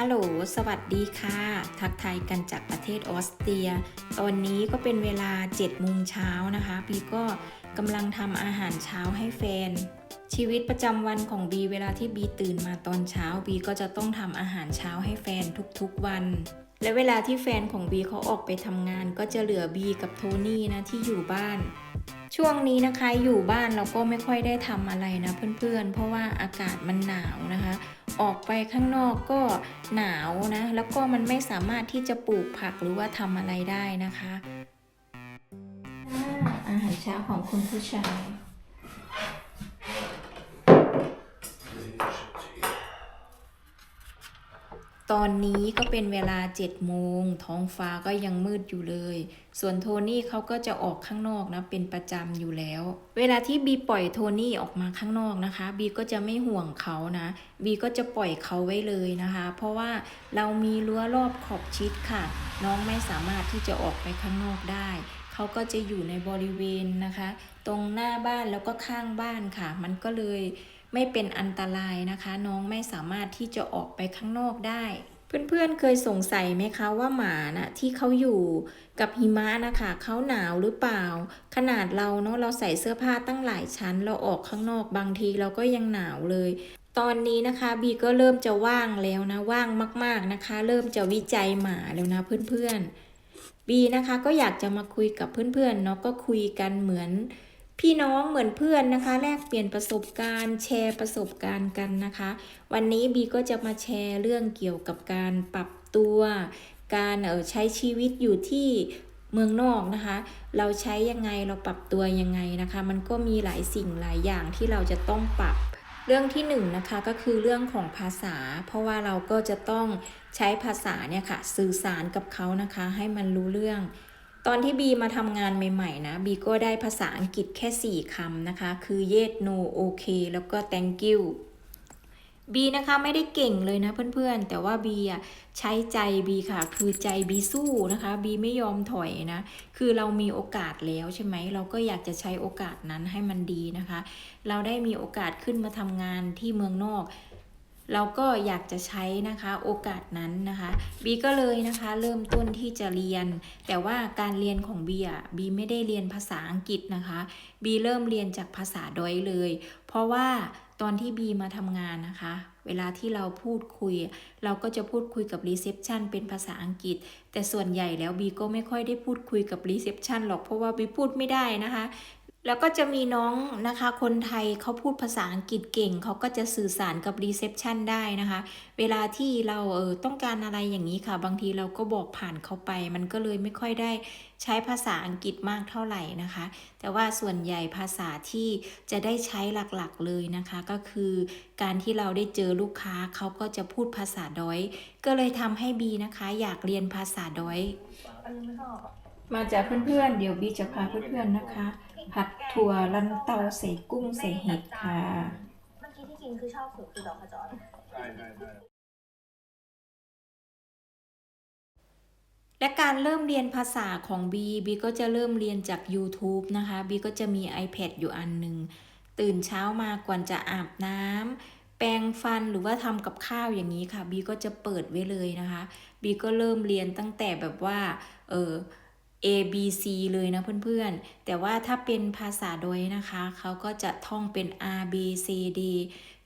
ฮัลโหล สวัสดีค่ะ ทักทายกันจากประเทศออสเตรีย ตอนนี้ก็เป็นเวลา7โมงเช้านะคะ บีก็กำลังทำอาหารเช้าให้แฟน ชีวิตประจำวันของบีเวลาที่บีตื่นมาตอนเช้า บีก็จะต้องทำอาหารเช้าให้แฟนทุกๆวัน และเวลาที่แฟนของบีเขาออกไปทำงาน ก็จะเหลือบีกับโทนี่นะที่อยู่บ้าน ช่วงนี้นะคะอยู่บ้านเราก็ไม่ค่อยได้ทำอะไรนะเพื่อนๆ เพราะว่าอากาศมันหนาวนะคะ ออกไปข้างนอกก็หนาวนะ แล้วก็มันไม่สามารถที่จะปลูกผักหรือว่าทำอะไรได้นะคะ อาหารเช้าของคุณผู้ชาย ตอนนี้ก็เป็นเวลา7โมงท้องฟ้าก็ยังมืดอยู่เลย ส่วนโทนี่เขาก็จะออกข้างนอกนะเป็นประจำอยู่แล้ว เวลาที่บีปล่อยโทนี่ออกมาข้างนอกนะคะ บีก็จะไม่ห่วงเขานะ บีก็จะปล่อยเขาไว้เลยนะคะ เพราะว่าเรามีรั้วรอบขอบชิดค่ะ น้องไม่สามารถที่จะออกไปข้างนอกได้เขาก็จะอยู่ในบริเวณนะคะ ตรงหน้าบ้านแล้วก็ข้างบ้านค่ะ มันก็เลย ไม่เป็นอันตรายนะคะ น้องไม่สามารถที่จะออกไปข้างนอกได้ เพื่อนๆเคยสงสัยไหมคะว่าหมาน่ะที่เขาอยู่กับหิมะนะคะเขาหนาวหรือเปล่า ขนาดเราเนาะเราใส่เสื้อผ้าตั้งหลายชั้น เราออกข้างนอกบางทีเราก็ยังหนาวเลยตอนนี้นะคะบีก็เริ่มจะว่างแล้วนะว่างมาก ๆนะคะ เริ่มจะวิจัยหมาแล้วนะเพื่อนๆบีนะคะก็อยากจะมาคุยกับเพื่อนๆเนาะก็คุยกันเหมือน พี่น้องเหมือนเพื่อนนะคะ แลกเปลี่ยนประสบการณ์ แชร์ประสบการณ์กันนะคะ วันนี้บีก็จะมาแชร์เรื่องเกี่ยวกับการปรับตัว การเออใช้ชีวิตอยู่ที่เมืองนอกนะคะ เราใช้ยังไงเราปรับตัวยังไงนะคะ มันก็มีหลายสิ่งหลายอย่างที่เราจะต้องปรับเรื่องที่หนึ่งนะคะก็คือเรื่องของภาษา เพราะว่าเราก็จะต้องใช้ภาษาเนี่ยค่ะสื่อสารกับเขานะคะ ให้มันรู้เรื่อง ตอนที่บีมาทำงานใหม่ๆนะบีก็ได้ภาษาอังกฤษแค่ 4คำนะคะ คือ yes no okay แล้วก็ thank you บีนะคะไม่ได้เก่งเลยนะเพื่อนๆ แต่ว่าบีอะใช้ใจบีค่ะ คือใจบีสู้นะคะบีไม่ยอมถอยนะ คือเรามีโอกาสแล้วใช่ไหม เราก็อยากจะใช้โอกาสนั้นให้มันดีนะคะ เราได้มีโอกาสขึ้นมาทำงานที่เมืองนอก เราก็อยากจะใช้นะคะโอกาสนั้นนะคะบีก็เลยนะคะเริ่มต้นที่จะเรียน แต่ว่าการเรียนของบีอะบีไม่ได้เรียนภาษาอังกฤษนะคะบีเริ่มเรียนจากภาษาดอยเลย เพราะว่าตอนที่บีมาทำงานนะคะ เวลาที่เราพูดคุย เราก็จะพูดคุยกับรีเซพชันเป็นภาษาอังกฤษ แต่ส่วนใหญ่แล้วบีก็ไม่ค่อยได้พูดคุยกับรีเซพชันหรอกเพราะว่าบีพูดไม่ได้นะคะ แล้วก็จะมีน้องนะคะ คนไทยเขาพูดภาษาอังกฤษเก่ง เขาก็จะสื่อสารกับรีเซพชันได้นะคะ เวลาที่เราเออต้องการอะไรอย่างนี้ค่ะ บางทีเราก็บอกผ่านเขาไป มันก็เลยไม่ค่อยได้ใช้ภาษาอังกฤษมากเท่าไหร่นะคะ แต่ว่าส่วนใหญ่ภาษาที่จะได้ใช้หลักๆเลยนะคะ ก็คือการที่เราได้เจอลูกค้าเขาก็จะพูดภาษาดอย ก็เลยทำให้บีนะคะ อยากเรียนภาษาดอยอันนี้ไม่ชอบอะมาจากเพื่อนๆ เดี๋ยวบีจะพาเพื่อนๆนะคะ ผัดถั่วลันเตาใส่กุ้งใส่เห็ดค่ะ เมื่อกี้ที่กินคือชอบสุดคือดอกขจรได้ได้ได้และการเริ่มเรียนภาษาของบีบีก็จะเริ่มเรียนจาก YouTube นะคะบีก็จะมี iPad อยู่อันหนึ่ง ตื่นเช้ามาก่อนจะอาบน้ำแปรงฟันหรือว่าทำกับข้าวอย่างนี้ค่ะบีก็จะเปิดไว้เลยนะคะบีก็เริ่มเรียนตั้งแต่แบบว่า เออ A B C เลยนะเพื่อนๆ แต่ว่าถ้าเป็นภาษาโดยนะคะ เขาก็จะท่องเป็น R B C D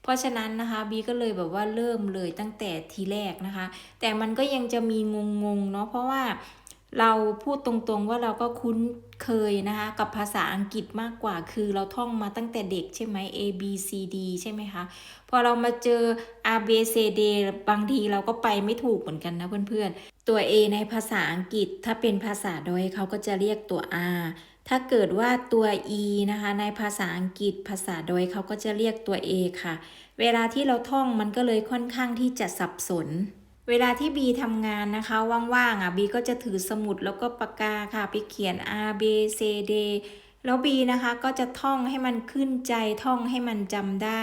เพราะฉะนั้นนะคะบีก็เลยแบบว่าเริ่มเลยตั้งแต่ทีแรกนะคะ แต่มันก็ยังจะมีงงๆเนาะเพราะว่า เราพูดตรงๆว่าเราก็คุ้นเคยนะคะกับภาษาอังกฤษมากกว่า คือเราท่องมาตั้งแต่เด็กใช่ไหม A B C D ใช่ไหมคะ พอเรามาเจอ R B C D บางทีเราก็ไปไม่ถูกเหมือนกันนะเพื่อนๆ ตัว A ในภาษาอังกฤษถ้าเป็นภาษาโดยเขาก็จะเรียกตัว R ถ้าเกิดว่าตัว E นะคะ ในภาษาอังกฤษภาษาโดยเขาก็จะเรียกตัว A ค่ะ เวลาที่เราท่องมันก็เลยค่อนข้างที่จะสับสน เวลาที่บีทำงานนะคะว่างๆอะบีก็จะถือสมุดแล้วก็ปากกาค่ะไปเขียน R B C D แล้วบีนะคะก็จะท่องให้มันขึ้นใจท่องให้มันจำได้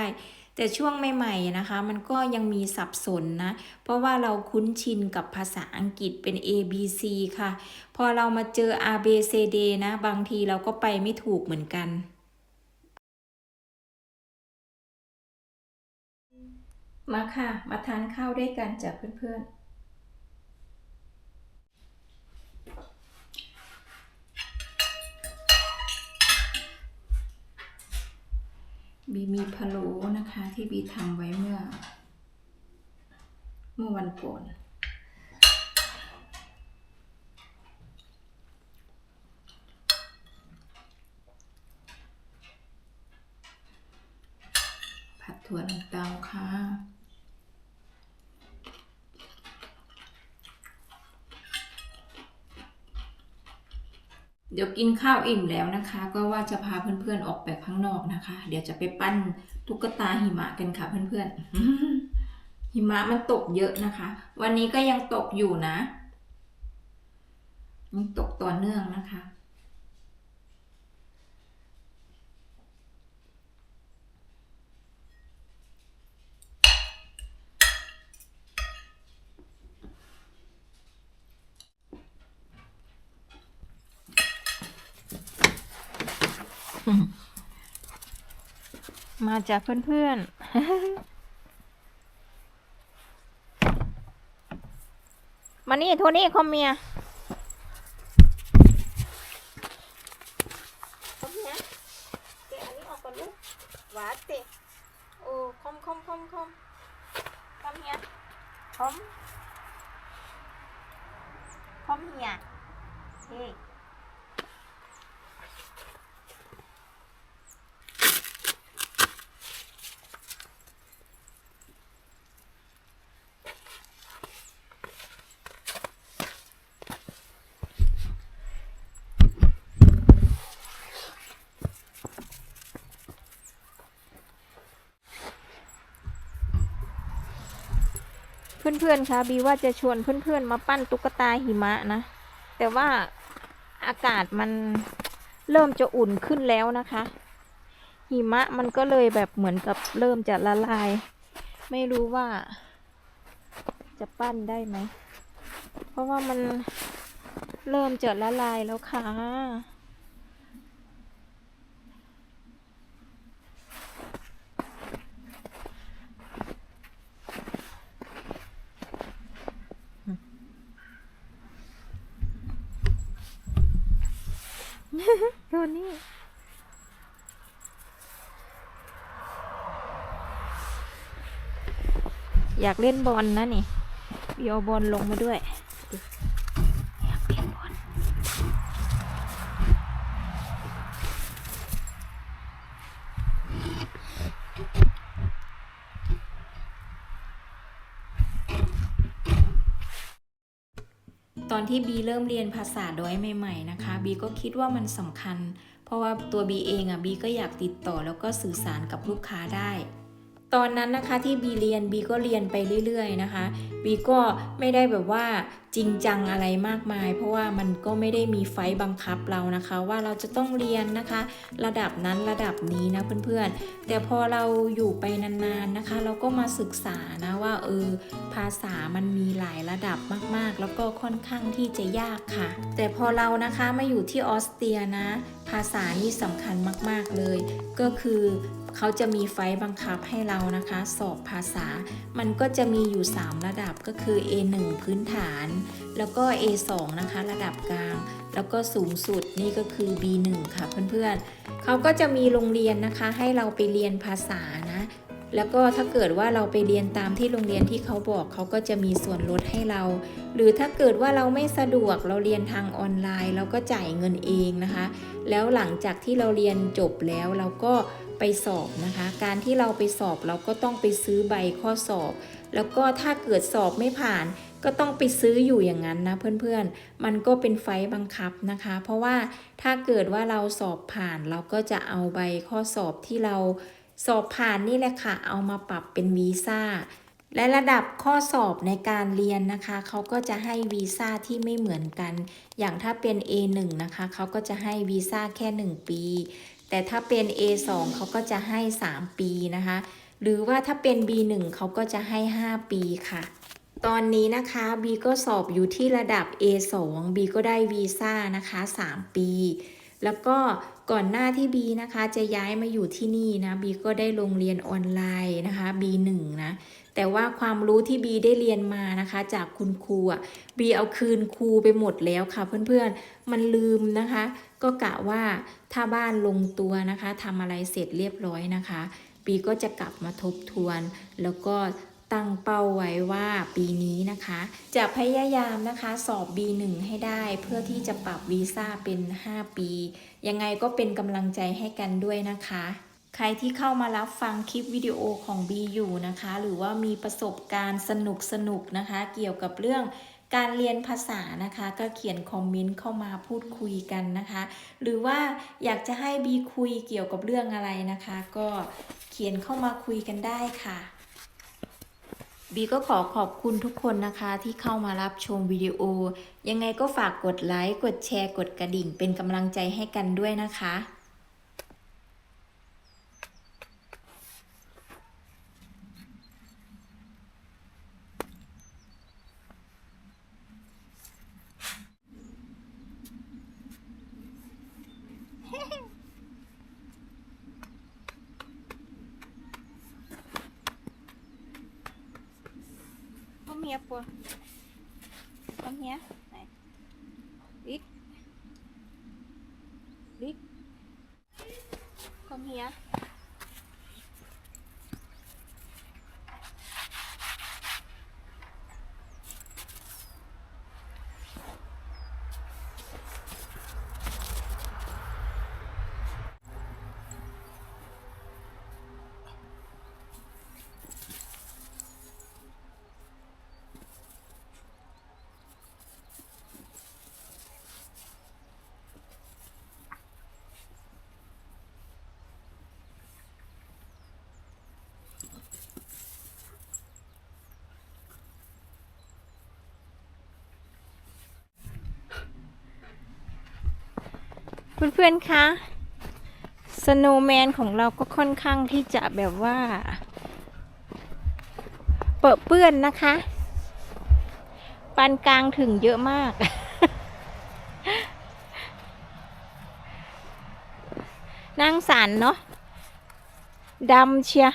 แต่ช่วงใหม่ๆนะคะ มันก็ยังมีสับสนนะ เพราะว่าเราคุ้นชินกับภาษาอังกฤษเป็น A B C ค่ะ พอเรามาเจอ R B C D นะ บางทีเราก็ไปไม่ถูกเหมือนกัน มาค่ะ มาทานข้าวด้วยกันจากเพื่อนๆ บีมีพะโล้นะคะที่บีทำไว้เมื่อ เมื่อวันก่อนผัดถั่วลันเตาค่ะ เดี๋ยวกินข้าวอิ่มแล้วนะคะ ก็ว่าจะพาเพื่อนๆออกไปข้างนอกนะคะ เดี๋ยวจะไปปั้นตุ๊กตาหิมะกันค่ะเพื่อนๆ หิมะมันตกเยอะนะคะ วันนี้ก็ยังตกอยู่นะยังตกต่อเนื่องนะคะ มาจากเพื่อนๆมานี่โทนี่คอมเมียคอมเมียเกอันนี้ออกก่อนลูกหวานเตะโอ้คอมคอมคอมคอมคอมเมียคอมคอมเมียเฮ้ เพื่อนๆคะบีว่าจะชวนเพื่อนๆมาปั้นตุ๊กตาหิมะนะ แต่ว่าอากาศมันเริ่มจะอุ่นขึ้นแล้วนะคะ หิมะมันก็เลยแบบเหมือนกับเริ่มจะละลาย ไม่รู้ว่า จะปั้นได้ไหม เพราะว่ามันเริ่มจะละลายแล้วค่ะ ดูนี่อยากเล่นบอลนะนี่โยบอลลงมาด้วยากเล่นบอล ตอนที่บีเริ่มเรียนภาษาดอยใหม่ๆนะคะบีก็คิดว่ามันสำคัญ เพราะว่าตัวบีเองอะบีก็อยากติดต่อแล้วก็สื่อสารกับลูกค้าได้ ตอนนั้นนะคะที่บีเรียนบีก็เรียนไปเรื่อยๆนะคะบีก็ไม่ได้แบบว่าจริงจังอะไรมากมาย เพราะว่ามันก็ไม่ได้มีไฟต์บังคับเรานะคะ ว่าเราจะต้องเรียนนะคะ ระดับนั้นระดับนี้นะเพื่อนๆ แต่พอเราอยู่ไปนานๆนะคะ เราก็มาศึกษานะว่าเออภาษามันมีหลายระดับมากๆ แล้วก็ค่อนข้างที่จะยากค่ะ แต่พอเรานะคะมาอยู่ที่ออสเตรียนะ ภาษานี่สำคัญมากๆเลย ก็คือ เขาจะมีไฟล์บังคับให้เรานะคะ สอบภาษา มันก็จะมีอยู่ 3 ระดับก็คือ A1 พื้นฐาน แล้วก็ A2 นะคะ ระดับกลาง แล้วก็สูงสุดนี่ก็คือ B1 ค่ะเพื่อนๆเขาก็จะมีโรงเรียนนะคะ ให้เราไปเรียนภาษานะ แล้วก็ถ้าเกิดว่าเราไปเรียนตามที่โรงเรียนที่เขาบอกเขาก็จะมีส่วนลดให้เรา หรือถ้าเกิดว่าเราไม่สะดวกเราเรียนทางออนไลน์ เราก็จ่ายเงินเองนะคะ แล้วหลังจากที่เราเรียนจบแล้วเราก็ไปสอบนะคะ การที่เราไปสอบเราก็ต้องไปซื้อใบข้อสอบ แล้วก็ถ้าเกิดสอบไม่ผ่าน ก็ต้องไปซื้ออยู่อย่างนั้นนะเพื่อนๆ มันก็เป็นไฟล์บังคับนะคะ เพราะว่าถ้าเกิดว่าเราสอบผ่านเราก็จะเอาใบข้อสอบที่เรา สอบผ่านนี่แหละค่ะ เอามาปรับเป็นวีซ่าและระดับข้อสอบในการเรียนนะคะเขาก็จะให้วีซ่าที่ไม่เหมือนกัน อย่างถ้าเป็น A1 นะคะเขาก็จะให้วีซ่าแค่ 1 ปี แต่ถ้าเป็น A2 เขาก็จะให้ 3 ปีนะคะ หรือว่าถ้าเป็น B1 เขาก็จะให้ 5 ปีค่ะ ตอนนี้นะคะ B ก็สอบอยู่ที่ระดับ A2 B ก็ได้วีซ่านะคะ 3 ปี แล้วก็ก่อนหน้าที่บีนะคะจะย้ายมาอยู่ที่นี่นะบีก็ได้ลงเรียนออนไลน์นะคะ B1 นะแต่ว่าความรู้ที่บีได้เรียนมานะคะ จากคุณครูอะบีเอาคืนครูไปหมดแล้วค่ะเพื่อนๆมันลืมนะคะ ก็กะว่าถ้าบ้านลงตัวนะคะทำอะไรเสร็จเรียบร้อยนะคะ บีก็จะกลับมาทบทวน แล้วก็ ตั้งเป้าไว้ว่าปีนี้นะคะ จะพยายามนะคะสอบ B1 ให้ได้เพื่อที่จะปรับวีซ่าเป็น 5 ปี ยังไงก็เป็นกำลังใจให้กันด้วยนะคะ ใครที่เข้ามารับฟังคลิปวิดีโอของ B อยู่นะคะ หรือว่ามีประสบการณ์สนุกสนุกๆนะคะ เกี่ยวกับเรื่องการเรียนภาษานะคะก็เขียนคอมเมนต์เข้ามาพูดคุยกันนะคะ หรือว่าอยากจะให้บีคุยเกี่ยวกับเรื่องอะไรนะคะ ก็เขียนเข้ามาคุยกันได้ค่ะ บีก็ขอขอบคุณทุกคนนะคะที่เข้ามารับชมวิดีโอ ยังไงก็ฝากกดไลค์ กดแชร์ กดกระดิ่ง เป็นกำลังใจให้กันด้วยนะคะ minha, pô. เพื่อนๆคะสโนว์แมนของเราก็ค่อนข้างที่จะแบบว่า เปรอะเปื้อนนะคะปานกลางถึงเยอะมาก นางสารเนาะดำเชีย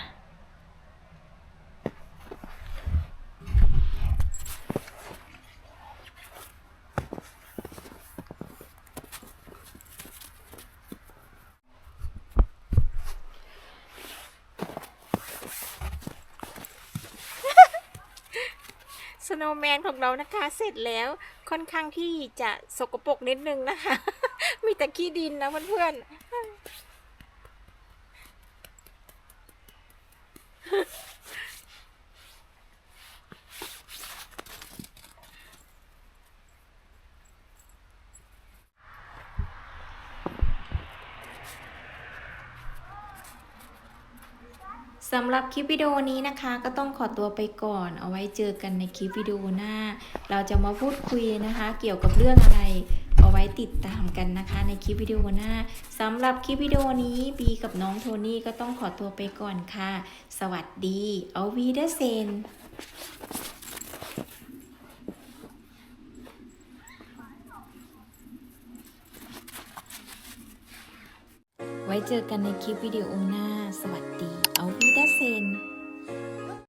สโนแมนของเรานะคะ เสร็จแล้วค่อนข้างที่จะสกปรกนิดนึงนะคะ มีแต่ขี้ดินนะเพื่อนๆ สำหรับคลิปวิดีโอนี้นะคะก็ต้องขอตัวไปก่อน เอาไว้เจอกันในคลิปวิดีโอหน้า เราจะมาพูดคุยนะคะ เกี่ยวกับเรื่องอะไร เอาไว้ติดตามกันนะคะ ในคลิปวิดีโอหน้าสำหรับคลิปวิดีโอนี้บีกับน้องโทนี่ก็ต้องขอตัวไปก่อนค่ะ สวัสดี เอาวีเดเซนไว้เจอกันในคลิปวิดีโอหน้า สวัสดี เอาวี เซน